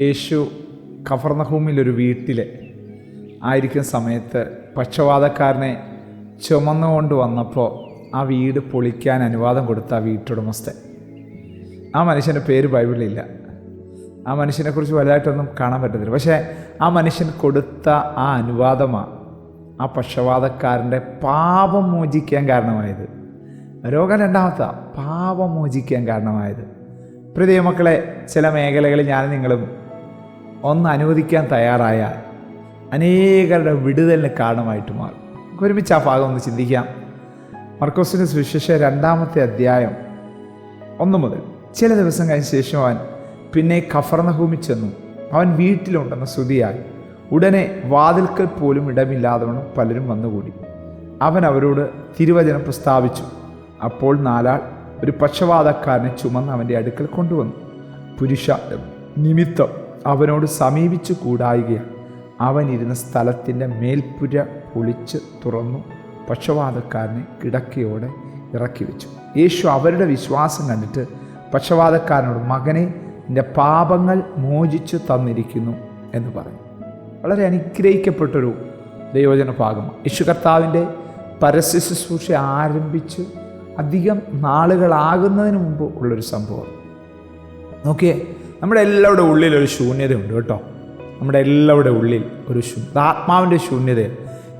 യേശു കഫർണഹൂമിലൊരു വീട്ടിൽ ആയിരിക്കുന്ന സമയത്ത് പക്ഷവാതക്കാരനെ ചുമന്നുകൊണ്ട് വന്നപ്പോൾ ആ വീട് പൊളിക്കാൻ അനുവാദം കൊടുത്ത ആ വീട്ടുടമസ്ഥൻ. ആ മനുഷ്യന്റെ പേര് ബൈബിളിലില്ല. ആ മനുഷ്യനെക്കുറിച്ച് വലുതായിട്ടൊന്നും കാണാൻ പറ്റത്തില്ല. പക്ഷേ ആ മനുഷ്യൻ കൊടുത്ത ആ അനുവാദമാണ് ആ പക്ഷവാതക്കാരന്റെ പാപം മോചിക്കാൻ കാരണമായത്. രോഗം രണ്ടാമത്ത പാപം മോചിക്കാൻ കാരണമായത്. പ്രിയ മക്കളെ ചില മേഖലകളിൽ ഞാൻ നിങ്ങളും ഒന്ന് അനുവദിക്കാൻ തയ്യാറായാൽ അനേകരുടെ വിടുതലിന് കാരണമായിട്ട് മാറും. നമുക്ക് ഒരുമിച്ച് ആ ഭാഗം ഒന്ന് ചിന്തിക്കാം. മർക്കോസിന്റെ സുവിശേഷ രണ്ടാമത്തെ അധ്യായം ഒന്ന് മുതൽ. ചില ദിവസം കഴിഞ്ഞ ശേഷം അവൻ പിന്നെ കഫർണഭൂമി ചെന്നു. അവൻ വീട്ടിലുണ്ടെന്ന ശ്രുതിയായി ഉടനെ വാതിൽക്കൽ പോലും ഇടമില്ലാതവണ്ണം പലരും വന്നുകൂടി. അവൻ അവരോട് തിരുവചനം പ്രസ്താവിച്ചു. അപ്പോൾ നാലാൾ ഒരു പക്ഷവാതക്കാരനെ ചുമന്ന് അവന്റെ അടുക്കൽ കൊണ്ടുവന്നു. പുരുഷ നിമിത്തം. അവനോട് സമീപിച്ചു കൂടായികയാണ് അവനിരുന്ന സ്ഥലത്തിന്റെ മേൽപ്പുര പൊളിച്ച് തുറന്നു. പക്ഷവാതക്കാരനെ കിടക്കയോടെ ഇറക്കി വെച്ചു. യേശു അവരുടെ വിശ്വാസം കണ്ടിട്ട് പക്ഷവാതക്കാരനോട് മകനെ നിന്റെ പാപങ്ങൾ മോചിച്ചു തന്നിരിക്കുന്നു എന്ന് പറഞ്ഞു. വളരെ അനുഗ്രഹിക്കപ്പെട്ടൊരു ദൈവജന ഭാഗമാണ് യേശു കർത്താവിന്റെ പരസ്യ ശുശ്രൂഷ ആരംഭിച്ച് അധികം നാളുകളാകുന്നതിന് മുമ്പ് ഉള്ളൊരു സംഭവം. നോക്കിയേ നമ്മുടെ എല്ലാവരുടെ ഉള്ളിൽ ഒരു ശൂന്യതയുണ്ട് കേട്ടോ. നമ്മുടെ എല്ലാവരുടെ ഉള്ളിൽ ഒരു ശൂ ആത്മാവിന്റെ ശൂന്യത.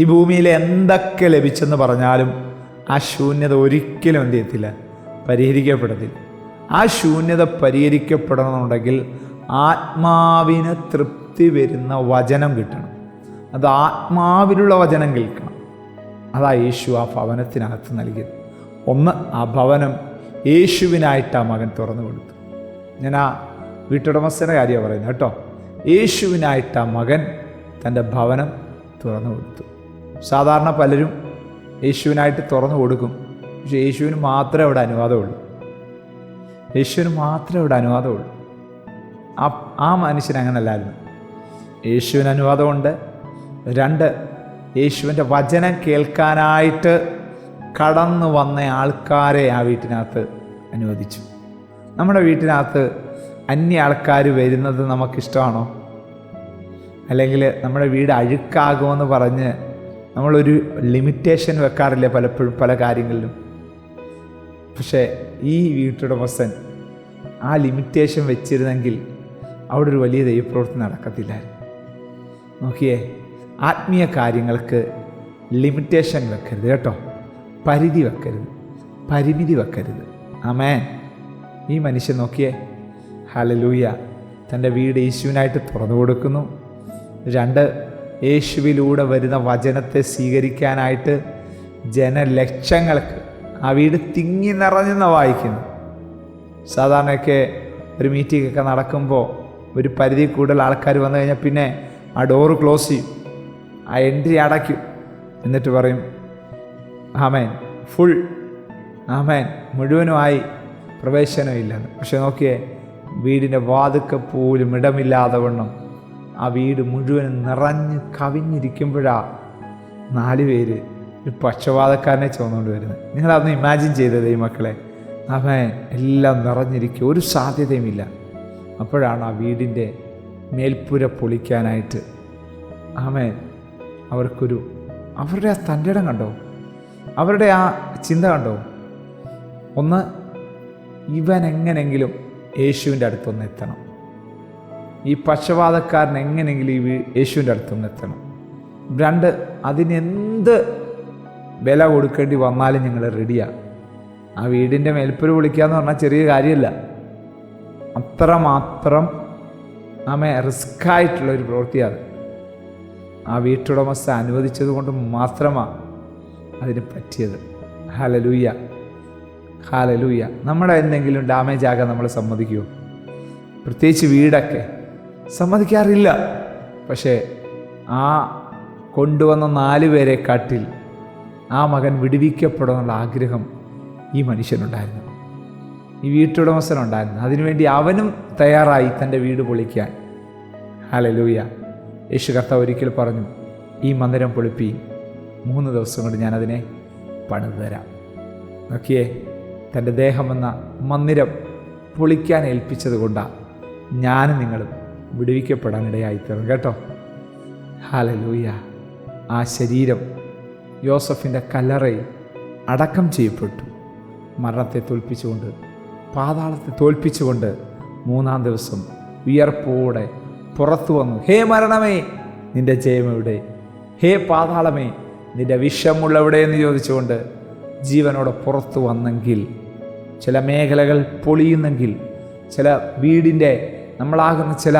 ഈ ഭൂമിയിൽ എന്തൊക്കെ ലഭിച്ചെന്ന് പറഞ്ഞാലും ആ ശൂന്യത ഒരിക്കലും എന്ത് ചെയ്യത്തില്ല പരിഹരിക്കപ്പെടത്തില്ല. ആ ശൂന്യത പരിഹരിക്കപ്പെടണമെന്നുണ്ടെങ്കിൽ ആത്മാവിന് തൃപ്തി വരുന്ന വചനം കിട്ടണം. അത് ആത്മാവിലുള്ള വചനം കേൾക്കണം. അതാ യേശു ആ ഭവനത്തിനകത്ത് നൽകിയത്. ഒന്ന് ആ ഭവനം യേശുവിനായിട്ട് ആ മകൻ തുറന്നു കൊടുത്തു ഞാൻ ആ വീട്ടുടമസ്ഥന്റെ കാര്യമാണ് പറയുന്നത് കേട്ടോ. യേശുവിനായിട്ട് ആ മകൻ തന്റെ ഭവനം തുറന്നു കൊടുത്തു. സാധാരണ പലരും യേശുവിനായിട്ട് തുറന്നു കൊടുക്കും. പക്ഷെ യേശുവിന് മാത്രമേ അവിടെ അനുവാദമുള്ളൂ. യേശുവിന് മാത്രമേ അവിടെ അനുവാദമുള്ളൂ. ആ ആ മനുഷ്യൻ അങ്ങനല്ലായിരുന്നു. യേശുവിന് അനുവാദമുണ്ട്. രണ്ട് യേശുവിന്റെ വചനം കേൾക്കാനായിട്ട് കടന്നു വന്ന ആൾക്കാരെ ആ വീട്ടിനകത്ത് അനുവദിച്ചു. നമ്മുടെ വീട്ടിനകത്ത് അന്യ ആൾക്കാർ വരുന്നത് നമുക്കിഷ്ടമാണോ? അല്ലെങ്കിൽ നമ്മുടെ വീട് അഴുക്കാകുമെന്ന് പറഞ്ഞ് നമ്മളൊരു ലിമിറ്റേഷൻ വെക്കാറില്ല പലപ്പോഴും പല കാര്യങ്ങളിലും? പക്ഷേ ഈ വീട്ടുടമസ്ഥൻ ആ ലിമിറ്റേഷൻ വെച്ചിരുന്നെങ്കിൽ അവിടെ ഒരു വലിയ ദൈവപ്രവൃത്തി നടക്കത്തില്ലായിരുന്നു. നോക്കിയേ ആത്മീയ കാര്യങ്ങൾക്ക് ലിമിറ്റേഷൻ വെക്കരുത് കേട്ടോ. പരിധി വെക്കരുത്. പരിമിതി വെക്കരുത്. ആമേൻ. ഈ മനുഷ്യൻ നോക്കിയേ ഹലലൂയ. തന്റെ വീട് യേശുവിനായിട്ട് തുറന്നു കൊടുക്കുന്നു. രണ്ട് യേശുവിലൂടെ വരുന്ന വചനത്തെ സ്വീകരിക്കാനായിട്ട് ജനലക്ഷങ്ങൾക്ക് ആ വീട് തിങ്ങി നിറഞ്ഞെന്ന് വായിക്കുന്നു. സാധാരണയൊക്കെ ഒരു മീറ്റിംഗ് ഒക്കെ നടക്കുമ്പോൾ ഒരു പരിധി കൂടുതൽ ആൾക്കാർ വന്നു കഴിഞ്ഞാൽ പിന്നെ ആ ഡോറ് ക്ലോസ് ചെയ്യും ആ എൻട്രി അടയ്ക്കും. എന്നിട്ട് പറയും ആമേൻ. ഫുൾ ആമേൻ. മുഴുവനുമായി പ്രവേശനമില്ലെന്ന്. പക്ഷെ നോക്കിയേ വീടിന്റെ വാതുക്ക പോലും ഇടമില്ലാതെ വണ്ണം. ആ വീട് മുഴുവൻ നിറഞ്ഞ് കവിഞ്ഞിരിക്കുമ്പോഴാ നാല് പേര് ഒരു പക്ഷപാതക്കാരനെ ചുമന്നുകൊണ്ട് വരുന്നത്. നിങ്ങളതൊന്ന് ഇമാജിൻ ചെയ്തത് ഈ മക്കളെ അവൻ എല്ലാം നിറഞ്ഞിരിക്കുക ഒരു സാധ്യതയുമില്ല. അപ്പോഴാണ് ആ വീടിന്റെ മേൽപ്പുര പൊളിക്കാനായിട്ട് അവൻ അവർക്കൊരു അവരുടെ ആ തന്റെ ഇടം കണ്ടോ? അവരുടെ ആ ചിന്ത കണ്ടോ? ഒന്ന് ഇവൻ എങ്ങനെങ്കിലും യേശുവിന്റെ അടുത്തൊന്ന് എത്തണം. ഈ പക്ഷപാതക്കാരൻ എങ്ങനെയെങ്കിലും ഈ യേശുവിന്റെ അടുത്തൊന്ന് എത്തണം. രണ്ട് അതിനെന്ത് വില കൊടുക്കേണ്ടി വന്നാലും ഞങ്ങൾ റെഡിയാണ് ആ വീടിന്റെ മേൽപ്പുര വിളിക്കുക എന്ന് പറഞ്ഞാൽ ചെറിയ കാര്യമല്ല. അത്രമാത്രം ആമെ റിസ്ക് ആയിട്ടുള്ള ഒരു പ്രവൃത്തിയാണ്. ആ വീട്ടുടമസ്ഥ അനുവദിച്ചത് കൊണ്ട് മാത്രമാണ് അതിന് പറ്റിയത്. Hallelujah hallelujah. നമ്മുടെ എന്തെങ്കിലും ഡാമേജ് ആകാൻ നമ്മൾ സമ്മതിക്കുമോ പ്രത്യേകിച്ച് വീടൊക്കെ. സമ്മതിക്കാറില്ല. പക്ഷേ ആ കൊണ്ടുവന്ന നാല് പേരെ കാട്ടിൽ ആ മകൻ വിടുവിക്കപ്പെടാനുള്ള ആഗ്രഹം ഈ മനുഷ്യനുണ്ടായിരുന്നു. ഈ വീട്ടുടമസ്ഥനുണ്ടായിരുന്നു. അതിനുവേണ്ടി അവനും തയ്യാറായി തന്റെ വീട് പൊളിക്കാൻ. ഹലലൂയ. യേശു കർത്താവ് ഒരിക്കൽ പറഞ്ഞു ഈ മന്ദിരം പൊളിപ്പി. മൂന്ന് ദിവസം കൊണ്ട് ഞാനതിനെ പണിതു തരാം നോക്കിയേ തന്റെ ദേഹമെന്ന മന്ദിരം പൊളിക്കാൻ ഏൽപ്പിച്ചത് കൊണ്ടാണ് ഞാനും നിങ്ങളും വിടുവിക്കപ്പെടാൻ ഇടയായിത്തീർന്നു കേട്ടോ? ഹാലലൂയ ആ ശരീരം യോസഫിന്റെ കല്ലറയിൽ അടക്കം ചെയ്യപ്പെട്ടു. മരണത്തെ തോൽപ്പിച്ചുകൊണ്ട് പാതാളത്തെ തോൽപ്പിച്ചുകൊണ്ട് മൂന്നാം ദിവസം വിയർപ്പോടെ പുറത്തു വന്നു. ഹേ മരണമേ നിന്റെ ജയമെവിടെ ഹേ പാതാളമേ നിന്റെ വിഷമുള്ളവിടെ എന്ന് ചോദിച്ചുകൊണ്ട് ജീവനോടെ പുറത്തു വന്നെങ്കിൽ ചില മേഖലകൾ പൊളിയുന്നെങ്കിൽ ചില വീടിന്റെ നമ്മളാകുന്ന ചില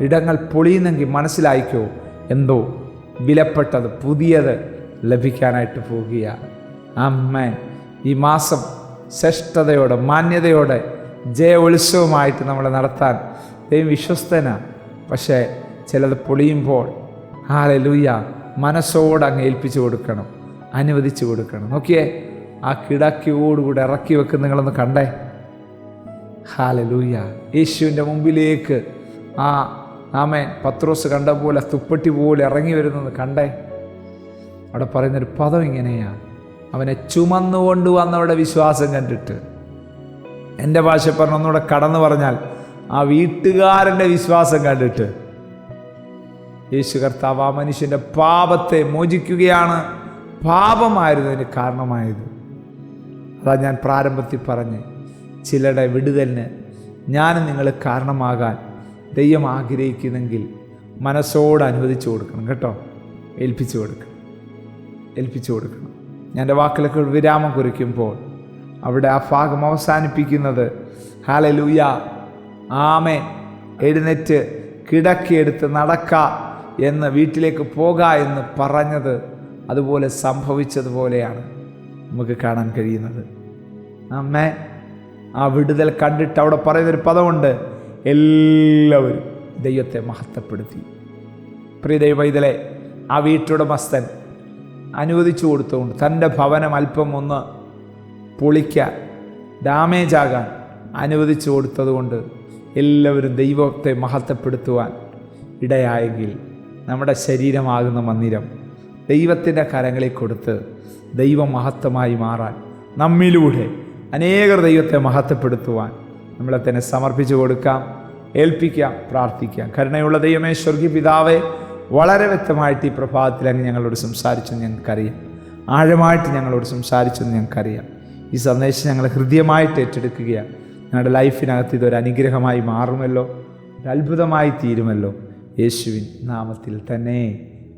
ഇടങ്ങൾ പൊളിയുന്നെങ്കിൽ മനസ്സിലായിക്കോ എന്തോ വിലപ്പെട്ടത് പുതിയത് ലഭിക്കാനായിട്ട് പോവുകയാണ് അമ്മേൻ ഈ മാസം ശ്രേഷ്ഠതയോടെ മാന്യതയോടെ ജയ ഉത്സവമായിട്ട് നമ്മളെ നടത്താൻ ദൈവം വിശ്വസ്തനാണ് പക്ഷേ ചിലത് പൊളിയുമ്പോൾ ഹാലലൂയ മനസ്സോട് അങ്ങ് ഏൽപ്പിച്ചു കൊടുക്കണം അനുവദിച്ചു കൊടുക്കണം. നോക്കിയേ ആ കിടക്കിയോടുകൂടി ഇറക്കി വെക്കുന്ന നിങ്ങളൊന്ന് കണ്ടേ. ഹാലലൂയ്യ. യേശുവിന്റെ മുമ്പിലേക്ക് ആ ആമേൻ പത്രോസ് കണ്ട പോലെ തുപ്പട്ടി പോലെ ഇറങ്ങി വരുന്നത് കണ്ടേ. അവിടെ പറയുന്നൊരു പദം ഇങ്ങനെയാണ് അവനെ ചുമന്നുകൊണ്ട് വന്നവരുടെ വിശ്വാസം കണ്ടിട്ട്. എന്റെ ഭാഷ പറഞ്ഞ ഒന്നുകൂടെ കടന്നു പറഞ്ഞാൽ ആ വീട്ടുകാരന്റെ വിശ്വാസം കണ്ടിട്ട്. യേശു കർത്താവ് ആ മനുഷ്യന്റെ പാപത്തെ മോചിക്കുകയാണ്. പാപമായിരുന്നതിന് കാരണമായത്. അതാ ഞാൻ പ്രാരംഭത്തിൽ പറഞ്ഞ് ചിലരുടെ വിടുതലിന് ഞാൻ നിങ്ങൾ കാരണമാകാൻ ദൈവം ആഗ്രഹിക്കുന്നെങ്കിൽ മനസ്സോട് അനുവദിച്ചു കൊടുക്കണം കേട്ടോ. ഏൽപ്പിച്ചു കൊടുക്കണം. ഏൽപ്പിച്ചു കൊടുക്കണം. ഞാൻ എന്റെ വാക്കിലൊക്കെ വിരാമം കുറിക്കുമ്പോൾ അവിടെ ആ ഭാഗം അവസാനിപ്പിക്കുന്നത് ഹാല ലൂയ ആമേ എഴുന്നേറ്റ് കിടക്കിയെടുത്ത് നടക്ക എന്ന് വീട്ടിലേക്ക് പോക എന്ന് പറഞ്ഞത് അതുപോലെ സംഭവിച്ചതുപോലെയാണ് നമുക്ക് കാണാൻ കഴിയുന്നത്. അമ്മ ആ വിടുതൽ കണ്ടിട്ട് അവിടെ പറയുന്നൊരു പദമുണ്ട്. എല്ലാവരും ദൈവത്തെ മഹത്വപ്പെടുത്തി. പ്രിയ ദൈവൈതലെ ആ വീട്ടുടമസ്ഥൻ അനുവദിച്ചു കൊടുത്തുകൊണ്ട് തന്റെ ഭവനം അല്പം ഒന്ന് പൊളിക്കാൻ ഡാമേജ് ആകാൻ അനുവദിച്ചു കൊടുത്തതുകൊണ്ട് എല്ലാവരും ദൈവത്തെ മഹത്വപ്പെടുത്തുവാൻ ഇടയായെങ്കിൽ നമ്മുടെ ശരീരമാകുന്ന മന്ദിരം ദൈവത്തിന്റെ കരങ്ങളിൽ കൊടുത്ത് ദൈവമഹത്വമായി മാറാൻ നമ്മിലൂടെ അനേകർ ദൈവത്തെ മഹത്വപ്പെടുത്തുവാൻ നമ്മളെ തന്നെ സമർപ്പിച്ചു കൊടുക്കാം ഏൽപ്പിക്കാം പ്രാർത്ഥിക്കാം. കരുണയുള്ള ദൈവമേ സ്വർഗീയ പിതാവേ വളരെ വ്യക്തമായിട്ട് ഈ പ്രഭാതത്തിൽ അങ്ങ് ഞങ്ങളോട് സംസാരിച്ചെന്ന് ഞങ്ങൾക്കറിയാം. ആഴമായിട്ട് ഞങ്ങളോട് സംസാരിച്ചെന്ന് ഞങ്ങൾക്കറിയാം. ഈ സന്ദേശം ഞങ്ങൾ ഹൃദ്യമായിട്ട് ഏറ്റെടുക്കുകയാണ്. ഞങ്ങളുടെ ലൈഫിനകത്ത് ഇതൊരു അനുഗ്രഹമായി മാറുമല്ലോ ഒരു അത്ഭുതമായി തീരുമല്ലോ. യേശുവിൻ നാമത്തിൽ തന്നെ.